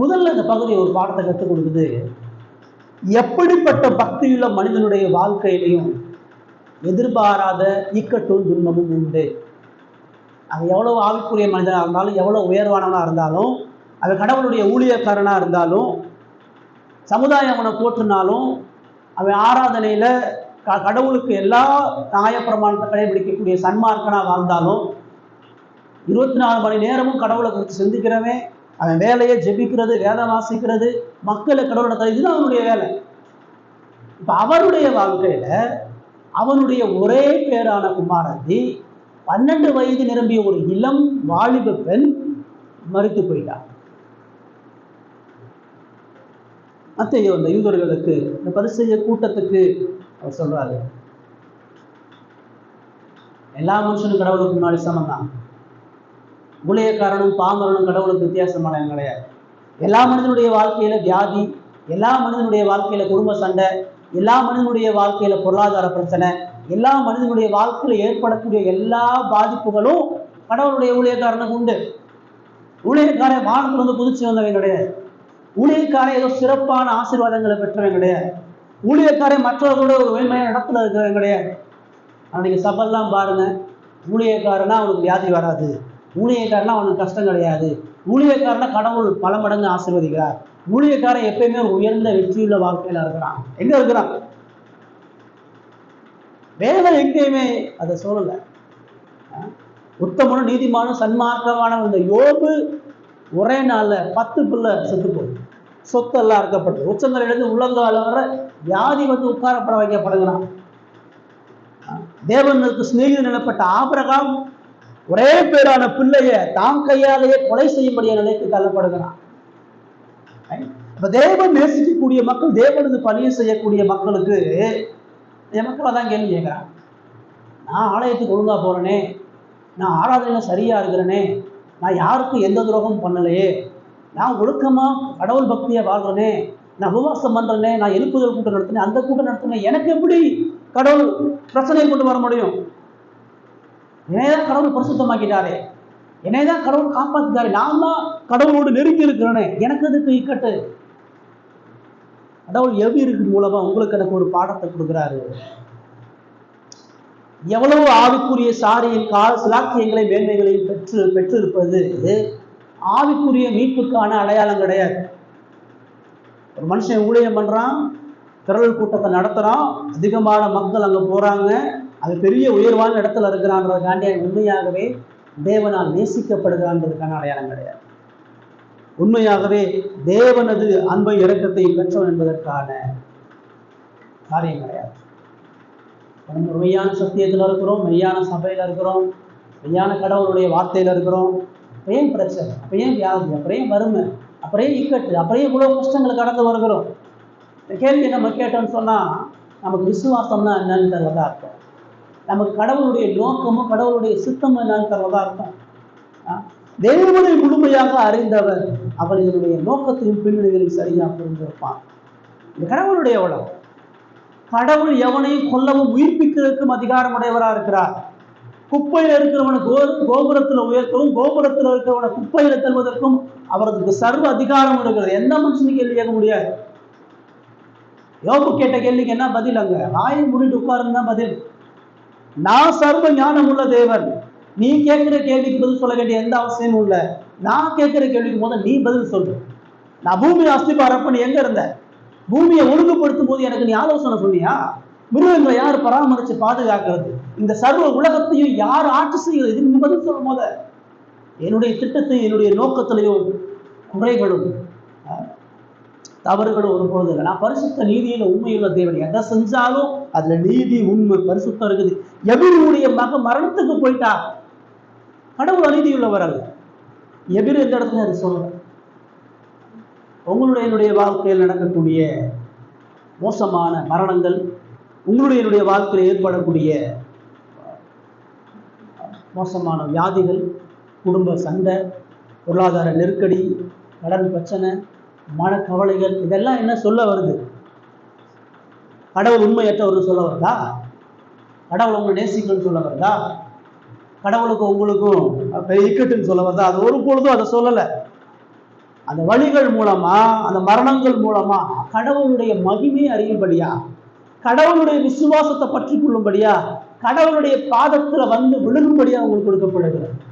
முதல்ல இந்த பகுதி ஒரு பாடத்தை கற்றுக் கொடுக்குது. எப்படிப்பட்ட பக்தியுள்ள மனிதனுடைய வாழ்க்கையிலையும் எதிர்பாராத இக்கட்டும் துன்பமும் உண்டு. அது எவ்வளவு ஆவிக்குரிய மனிதனாக இருந்தாலும் எவ்வளோ உயர்வானவனாக இருந்தாலும் அது கடவுளுடைய ஊழியக்காரனாக இருந்தாலும் சமுதாயம் அவனை போற்றுனாலும் அவன் ஆராதனையில் க கடவுளுக்கு எல்லா நியாயப்பிரமாணத்தை கடைபிடிக்கக்கூடிய சன்மார்க்கனாக வாழ்ந்தாலும் இருபத்தி நாலு மணி நேரமும் கடவுளை குறித்து சிந்திக்கிறவன் அவன் வேலையை ஜெபிக்கிறது வேலை வாசிக்கிறது மக்களை கடவுளோட இதுதான் அவனுடைய வேலை. இப்போ அவருடைய வாழ்க்கையில அவனுடைய ஒரே பேரான குமாரதி பன்னெண்டு வயது நிரம்பிய ஒரு இளம் வாலிப பெண் மறித்து போயிட்டார். அத்தையோ அந்த யூதர்களுக்கு இந்த பரிசெய்ய கூட்டத்துக்கு அவர் சொல்றாரு. எல்லா மனுஷனும் கடவுளுக்கு முன்னாடி சமம் தான் ஊழியக்காரனும் பாமரனும் கடவுளுக்கு வித்தியாசமானவங்க கிடையாது. எல்லா மனிதனுடைய வாழ்க்கையில வியாதி எல்லா மனிதனுடைய வாழ்க்கையில குடும்ப சண்டை எல்லா மனிதனுடைய வாழ்க்கையில பொருளாதார பிரச்சனை எல்லா மனிதனுடைய வாழ்க்கையில ஏற்படக்கூடிய எல்லா பாதிப்புகளும் கடவுளுடைய ஊழியக்காரனுக்கு உண்டு. ஊழியக்காரன் வானத்துல வந்து புதுச்சு வந்தவன் கிடையாது. ஊழியக்காரன் ஏதோ சிறப்பான ஆசீர்வாதங்களை பெற்றவன் கிடையாது. ஊழியக்காரன் மற்றவர்களோட ஒரு உண்மையான இடத்துல இருக்கிறவன் கிடையாது. அன்னைக்கு சபெல்லாம் பாருங்க. ஊழியக்காரனா அவனுக்கு வியாதி வராது. ஊழியக்காரனா அவனுக்கு கஷ்டம் கிடையாது. ஊழியக்காரனா கடவுள் பல மடங்கு ஆசீர்வதிக்கிறார். ஊழியக்காரன் எப்பயுமே ஒரு உயர்ந்த வெற்றியுள்ள வாழ்க்கையில இருக்கிறான். எங்க இருக்கிறான்? வேதம் எங்கேயுமே அதை சொல்லல. உத்தமனும் நீதிமானும் சன்மார்க்கமான இந்த யோபு ஒரே நாள்ல பத்து பிள்ளை செத்து போகுது. சொத்தெல்லாம் அறுக்கப்பட்டு. உச்சங்கள் எழுந்து உள்ளங்கால வர வியாதி வந்து உட்காரப்பட வைக்கப்படுகிறான் அஹ் தேவனுக்கு சிநேகிதன் நிலப்பட்ட ஆபிரகாம் ஒரே பேரான பிள்ளைய தாம் கையாலேயே கொலை செய்யும்படிய நிலைக்கு தள்ளப்படுகிறான். இப்ப தேவன் நேசிக்கக்கூடிய மக்கள் தேவனது பணியை செய்யக்கூடிய மக்களுக்கு என் மக்கள் அதான் கேள்வி கேட்குறான். நான் ஆலயத்துக்கு ஒழுங்கா போறேனே. நான் ஆராதனையில சரியா இருக்கிறேனே. நான் யாருக்கும் எந்த துரோகமும் பண்ணலையே. நான் ஒழுக்கமா கடவுள் பக்தியை வாழ்கிறேனே நான் உபவாசம் பண்றேனே. நான் எழுப்புதல் கூட்டம் நடத்தினேன். அந்த கூட்டம் நடத்தினேன். எனக்கு எப்படி கடவுள் பிரச்சனையை கொண்டு வர முடியும்? என்னைதான் கடவுள் பரிசுத்தமாக்கிட்டாரே. என்னைதான் கடவுள் காப்பாத்திட்டாரு. நான் தான் கடவுளோடு நெருங்கி இருக்கிறேனே. எனக்கு அதுக்கு இக்கட்டு? கடவுள் எவ்விருக்கு மூலமா உங்களுக்கு எனக்கு ஒரு பாடத்தை கொடுக்குறாரு. எவ்வளவு ஆவிக்குரிய சாரியின் கால சிலாக்கியங்களை மேன்மைகளையும் பெற்று பெற்றிருப்பது? ஆவிக்குரிய மீட்புக்கான அடையாளம் கிடையாது. ஒரு மனுஷன் ஊழியம் பண்றான் திரள் கூட்டத்தை நடத்துறான் அதிகமான மக்கள் அங்க போறாங்க அது பெரிய உயர்வான இடத்துல இருக்கிறான்றதுக்காண்டி உண்மையாகவே தேவனால் நேசிக்கப்படுகிறான்றதுக்கான அடையாளம் கிடையாது. உண்மையாகவே தேவனது அன்பை இறக்கத்தை பெற்றவன் என்பதற்கான காரியம் கிடையாது. நம்ம மெய்யான சத்தியத்தில் இருக்கிறோம் மெய்யான சபையில் இருக்கிறோம் மெய்யான கடவுளுடைய வார்த்தையில் இருக்கிறோம். அப்ப பிரச்சனை? அப்ப வியாதி? அப்புறம் வறுமை? அப்புறம் இக்கட்டு? அப்படியே இவ்வளோ கஷ்டங்களை கடந்து வருகிறோம்? கேள்வி நம்ம கேட்டோம்னு சொன்னால் நமக்கு விசுவாசம்னா என்னன்னு தருவதா அர்த்தம். நமக்கு கடவுளுடைய நோக்கமும் கடவுளுடைய சித்தமும் என்னன்னு தருவதா அர்த்தம். ஆ? தேவனை முழுமையாக அறிந்தவர் அவர் இதனுடைய நோக்கத்தையும் பின்னணிகளையும் சரியாக புரிந்திருப்பான் இந்த கடவுளுடைய உலகம் கடவுள் எவனையும் கொல்லவும் உயிர்ப்பிக்கிறதுக்கும் அதிகாரம் உடையவராக இருக்கிறார். குப்பையில் இருக்கிறவனை கோ கோபுரத்தில் உயர்த்தவும் கோபுரத்தில் இருக்கிறவனை குப்பையில் தருவதற்கும் அவருக்கு சர்வ அதிகாரம் இருக்கிறது. எந்த மனுஷனும் கேள்வி கேட்க முடியாது. யோபு கேட்ட கேள்விக்கு என்ன பதில் அங்க? வாயை மூடிட்டு உட்காருன்னு தான் பதில். நான் சர்வ ஞானம் உள்ள தேவன். நீ கேட்கிற கேள்விக்கு பதில் சொல்ல வேண்டிய எந்த அவசியமும் இல்லை. நான் கேட்கிற கேள்விக்கு முதல்ல நீ பதில் சொல்லு. நான் பூமியை அஸ்திபாரப்ப நீ எங்க இருந்த? பூமியை ஒழுங்குபடுத்தும் போது எனக்கு நீ ஆலோசனை சொன்னியா? மிருகங்களை யார் பராமரிச்சு பாதுகாக்கிறது? இந்த சர்வ உலகத்தையும் யார் ஆட்சி செய்கிறது? இது நீ பதில் சொல்லும் போத என்னுடைய திட்டத்தையும் என்னுடைய நோக்கத்திலையும் குறைகளும். தவறுகள் தவறுகளும் ஒரு பொழுது இல்லை. நான் பரிசுத்த நீதியில உண்மையுள்ள தேவன் எதை செஞ்சாலும் அதுல நீதி உண்மை பரிசுத்தம் இருக்குது. எபிரியுடைய மக மரணத்துக்கு போயிட்டா? கடவுள் அநீதியுள்ளவர் அல்ல. எபிர் எந்த இடத்துல அது சொல்றேன் உங்களுடைய என்னுடைய வாழ்க்கையில் நடக்கக்கூடிய மோசமான மரணங்கள் உங்களுடைய என்னுடைய வாழ்க்கையில் ஏற்படக்கூடிய மோசமான வியாதிகள் குடும்ப சண்டை பொருளாதார நெருக்கடி கடன் பிரச்சனை மனக்கவலைகள் இதெல்லாம் என்ன சொல்ல வருது? கடவுள் உண்மையற்றவர் சொல்ல வருதா? கடவுள் உங்களை நேசிக்கணும்னு சொல்ல வருதா? கடவுளுக்கு உங்களுக்கும் இருக்கட்டுன்னு சொல்ல வருதா? அது ஒரு பொழுதும் அதை சொல்லலை. அந்த வழிகள் மூலமா அந்த மரணங்கள் மூலமா கடவுளுடைய மகிமையை அறியும்படியா? கடவுளுடைய விசுவாசத்தை பற்றி கொள்ளும்படியா? கடவுளுடைய பாதத்தில் வந்து விழுகும்படியா உங்களுக்கு கொடுக்கப்படுகிறது.